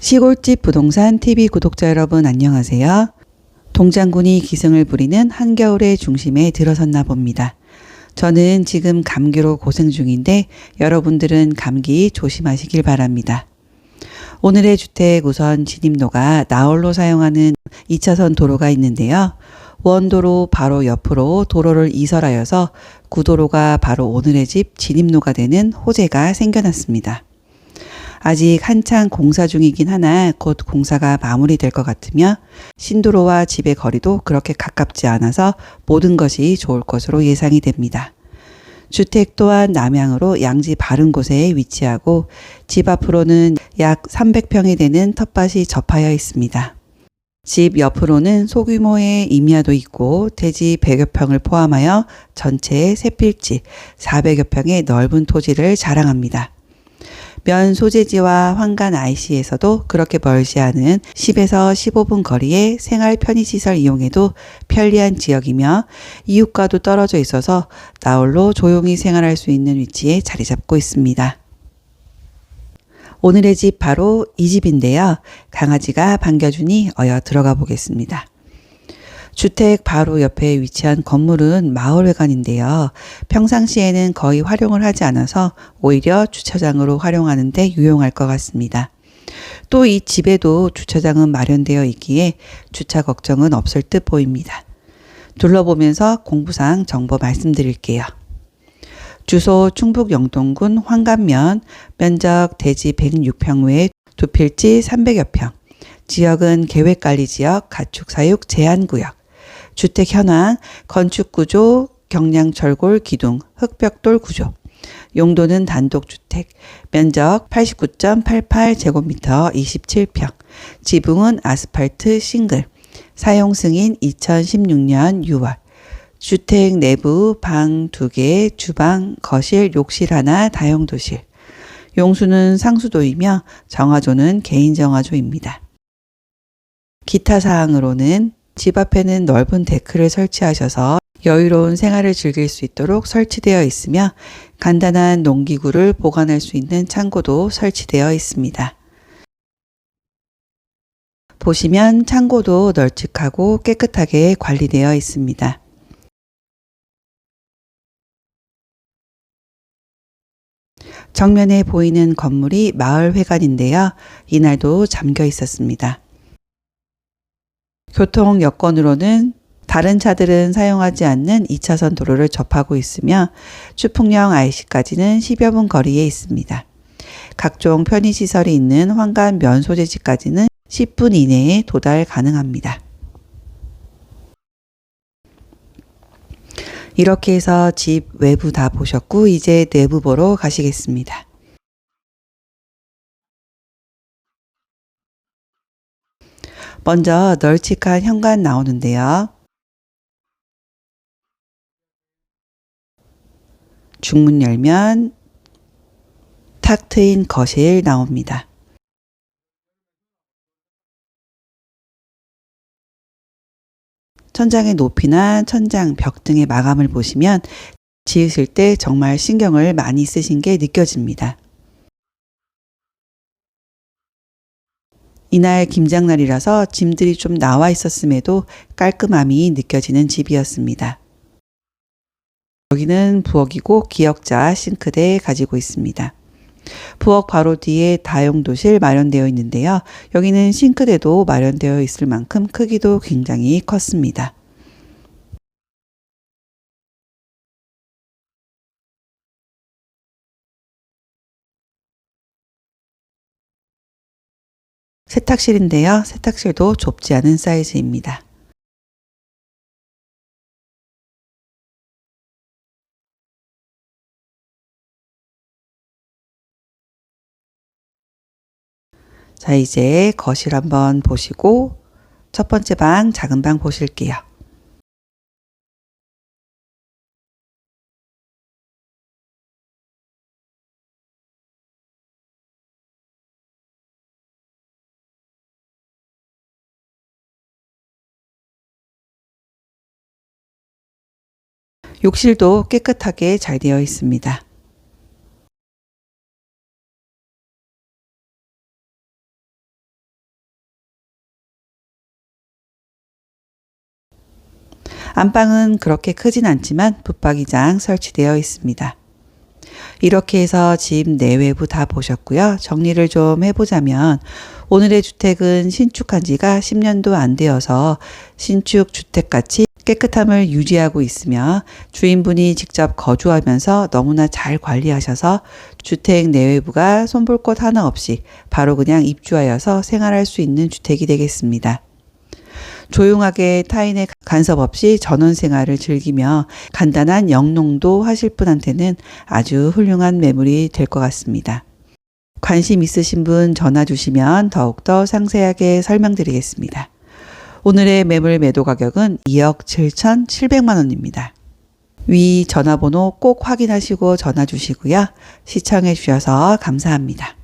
시골집 부동산 TV 구독자 여러분 안녕하세요. 동장군이 기승을 부리는 한겨울의 중심에 들어섰나 봅니다. 저는 지금 감기로 고생 중인데 여러분들은 감기 조심하시길 바랍니다. 오늘의 주택 우선 진입로가 나홀로 사용하는 2차선 도로가 있는데요. 원도로 바로 옆으로 도로를 이설하여서 구도로가 바로 오늘의 집 진입로가 되는 호재가 생겨났습니다. 아직 한창 공사 중이긴 하나 곧 공사가 마무리될 것 같으며 신도로와 집의 거리도 그렇게 가깝지 않아서 모든 것이 좋을 것으로 예상이 됩니다. 주택 또한 남향으로 양지 바른 곳에 위치하고 집 앞으로는 약 300평이 되는 텃밭이 접하여 있습니다. 집 옆으로는 소규모의 임야도 있고 대지 100여 평을 포함하여 전체 세 필지 400여 평의 넓은 토지를 자랑합니다. 면 소재지와 환관 IC에서도 그렇게 멀지 않은 10에서 15분 거리의 생활 편의시설 이용에도 편리한 지역이며 이웃과도 떨어져 있어서 나홀로 조용히 생활할 수 있는 위치에 자리 잡고 있습니다. 오늘의 집 바로 이 집인데요. 강아지가 반겨주니 어여 들어가 보겠습니다. 주택 바로 옆에 위치한 건물은 마을회관인데요. 평상시에는 거의 활용을 하지 않아서 오히려 주차장으로 활용하는데 유용할 것 같습니다. 또 이 집에도 주차장은 마련되어 있기에 주차 걱정은 없을 듯 보입니다. 둘러보면서 공부상 정보 말씀드릴게요. 주소 충북 영동군 황감면, 면적 대지 106평 외두 필지 300여 평, 지역은 계획관리지역 가축사육 제한구역, 주택 현황, 건축 구조, 경량 철골 기둥, 흑벽돌 구조. 용도는 단독주택, 면적 89.88제곱미터 27평, 지붕은 아스팔트 싱글, 사용 승인 2016년 6월, 주택 내부 방 2개, 주방, 거실, 욕실 하나, 다용도실, 용수는 상수도이며 정화조는 개인 정화조입니다. 기타 사항으로는 집 앞에는 넓은 데크를 설치하셔서 여유로운 생활을 즐길 수 있도록 설치되어 있으며 간단한 농기구를 보관할 수 있는 창고도 설치되어 있습니다. 보시면 창고도 널찍하고 깨끗하게 관리되어 있습니다. 정면에 보이는 건물이 마을회관인데요. 이날도 잠겨 있었습니다. 교통 여건으로는 다른 차들은 사용하지 않는 2차선 도로를 접하고 있으며 추풍령 IC까지는 10여 분 거리에 있습니다. 각종 편의시설이 있는 황간 면소재지까지는 10분 이내에 도달 가능합니다. 이렇게 해서 집 외부 다 보셨고 이제 내부 보러 가시겠습니다. 먼저 널찍한 현관 나오는데요. 중문 열면 탁 트인 거실 나옵니다. 천장의 높이나 천장, 벽 등의 마감을 보시면 지으실 때 정말 신경을 많이 쓰신 게 느껴집니다. 이날 김장날이라서 짐들이 좀 나와 있었음에도 깔끔함이 느껴지는 집이었습니다. 여기는 부엌이고 기역자 싱크대 가지고 있습니다. 부엌 바로 뒤에 다용도실 마련되어 있는데요. 여기는 싱크대도 마련되어 있을 만큼 크기도 굉장히 컸습니다. 세탁실인데요. 세탁실도 좁지 않은 사이즈입니다. 자, 이제 거실 한번 보시고 첫 번째 방, 작은 방 보실게요. 욕실도 깨끗하게 잘 되어 있습니다. 안방은 그렇게 크진 않지만 붙박이장 설치되어 있습니다. 이렇게 해서 집 내외부 다 보셨고요. 정리를 좀 해보자면 오늘의 주택은 신축한 지가 10년도 안 되어서 신축 주택같이 깨끗함을 유지하고 있으며 주인분이 직접 거주하면서 너무나 잘 관리하셔서 주택 내외부가 손볼 곳 하나 없이 바로 그냥 입주하여서 생활할 수 있는 주택이 되겠습니다. 조용하게 타인의 간섭 없이 전원 생활을 즐기며 간단한 영농도 하실 분한테는 아주 훌륭한 매물이 될 것 같습니다. 관심 있으신 분 전화 주시면 더욱더 상세하게 설명드리겠습니다. 오늘의 매물 매도 가격은 2억 7,700만 원입니다. 위 전화번호 꼭 확인하시고 전화 주시고요. 시청해 주셔서 감사합니다.